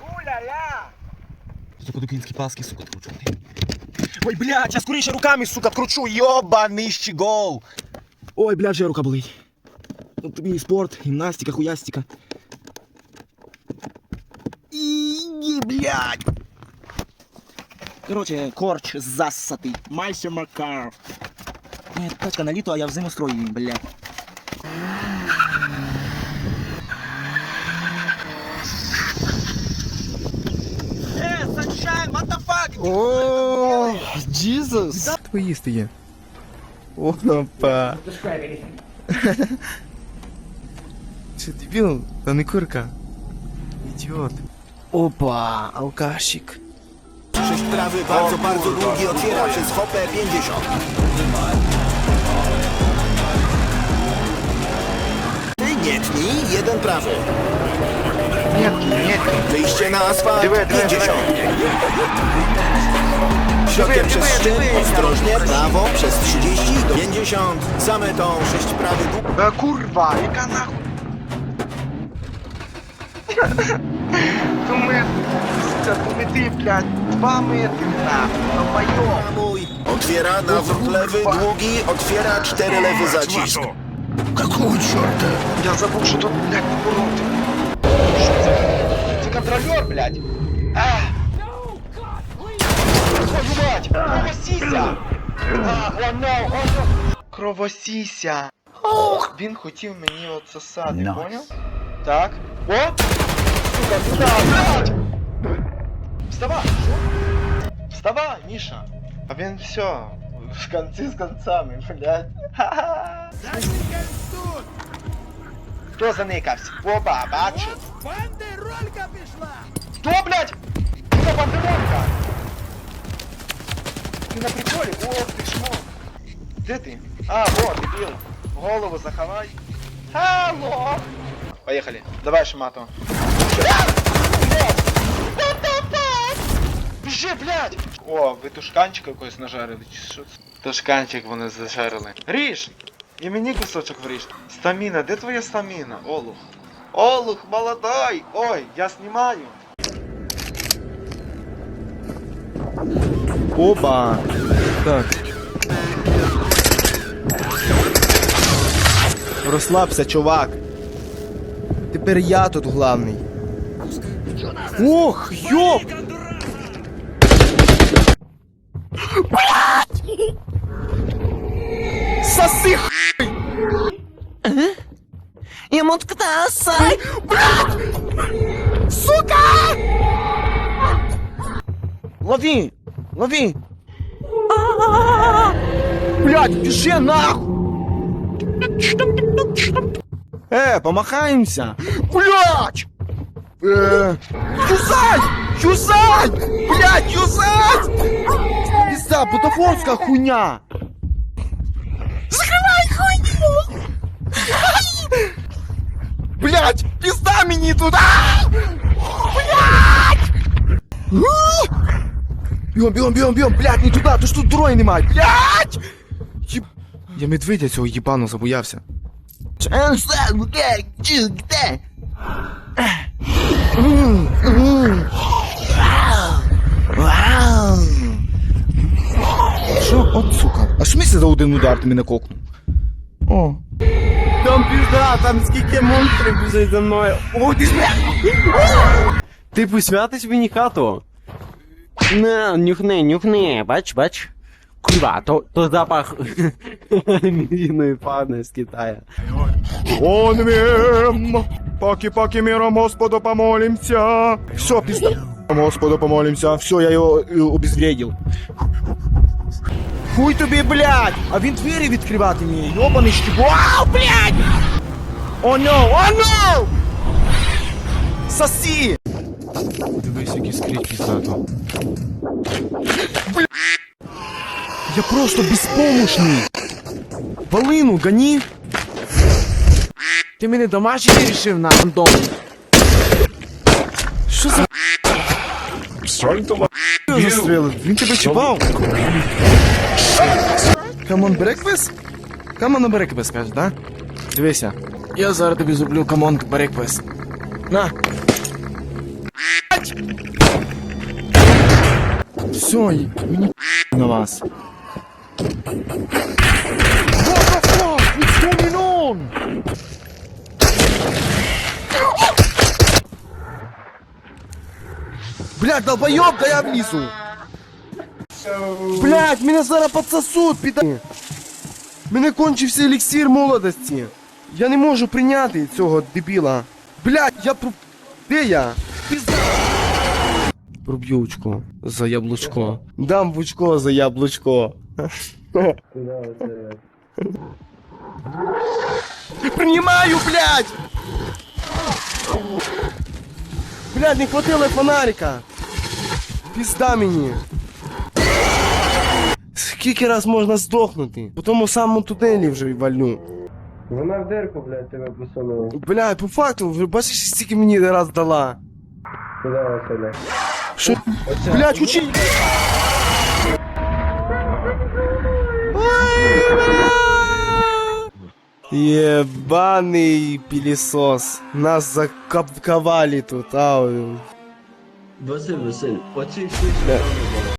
Уля-ля! Тут буду кінські паски, сука, откручувати. Ой, блядь, я скоріше руками, сука, откручу, йобаний щегол! Ой, блядь, вже рука болить. Тут тобі і спорт, гімнастика, хуястика. І, блядь! Короче, корч засатий. Майстер Макар. Моя тачка на літо, а я в зиму строю, блядь. О, Джізус! Твої їсти є. Опа. Чи дебіл? Та не курка. Ідіот. Опа, алкашик. Sześć prawy, bardzo, bardzo długi, otwiera przez hopę 50. Ty nie tnij, jeden prawy. Wyjście na asfalt 50. Środkiem przez szczyt, ostrożnie, prawo przez 30 do 50. Za metą 6 prawy, długi. Та курва, яка нахуй? Ту метр, сука, ту метри, блядь, два метри, нахуй, долбоёб. Mój. Otwiera nawrót lewy, długi, otwiera 4 lewy zacisk. Я забув, що тут, блядь, повороти. Що це? Це контролер, блядь. А! Твою мать! Кровосіся! А, о, no, о, no. Кровосіся! Він хотів мені отсосати, поняв? Так. О! Сука, сюда, блядь! Вставай! Вставай, Міша! А він все, в конці з концами, блядь. Ха-ха! Хто заникався? Опа, бачу. Бандеролька пішла! Хто, блядь? Хто бандеролька? На приколі? Ох ти шмо. Де ти? А, вот, дебіл. Голову заховай. Алло! Поехали. Давай, Шимато. Біжи, блядь! О, ви тушканчик якийсь нажарили, чи що це? Тушканчик вони зажарили. Ріж! І мені кусочок вріж. Стаміна, де твоя стаміна? Олух. Олух, молодой! Ой, я знімаю. Опа! Так. Розслабся, чувак. Тепер я тут главний. Ох, йоп! Соси Ему ткнался! Сука! Лови! Лови! Блядь, бежи нахуй! Э, помахаемся! Блядь! Э, юзать! Юзать! Блядь, юзать! Пизда, бутафорская хуйня! Закрывай хуйню! Блядь, пизда мені туда! Блядь! Бігом, бігом, бігом, бігом, блядь, не туди, то ж тут дороги немає, блядь! Єб... Я медведя цього їбану забоявся. Що? От сука. А що місце за один удар ти мене кокнув? О. Там пізда, там скільки монстрів біжить за мною. О, ти ж Ти посвятиш мені хату? Не, нюхни, нюхни, бач, бач. Курва, то, то запах міріної пани з Китаю. Он вем, поки-поки миром Господу помолимся. Все, пизда. Господу помолимся. Все, я його е, обезвредил. Хуй тобі, блядь! А він двері відкривати вміє, йобаний щіп. Вау, блядь! О, но, о, но! Соси! Дивись, які скрізь піздато. Я просто безпомощний. Полину гони. Ти мене домашній рішив на Антон. Що за Його застрелив? Він тебе чіпав? Камон брекфест? Камон брекфест, каже, да? Дивися. Я зараз тобі зроблю камон брекфест. На. Все, мені на вас. Блядь, долбоёб, да я внизу. Блядь, мене зараз подсосут, піда... Мене кончився еліксир молодості. Я не можу прийняти цього дебіла. Блядь, я. Де я? Пізда. Проб'ю очко за яблучко. Дам в очко за яблучко. Принимаю, блядь! Блядь, не хватило фонарика. Пізда мені. Скільки раз можна здохнути? По тому самому тунелі вже вальну. Вона в дирку, блядь, тебе посунула. Блядь, по факту, бачиш, стільки мені раз дала. Куди Василя? Що? Блядь, учи! Ебаный пилесос. Нас закапковали тут, ау. Василь, Василь, оці всі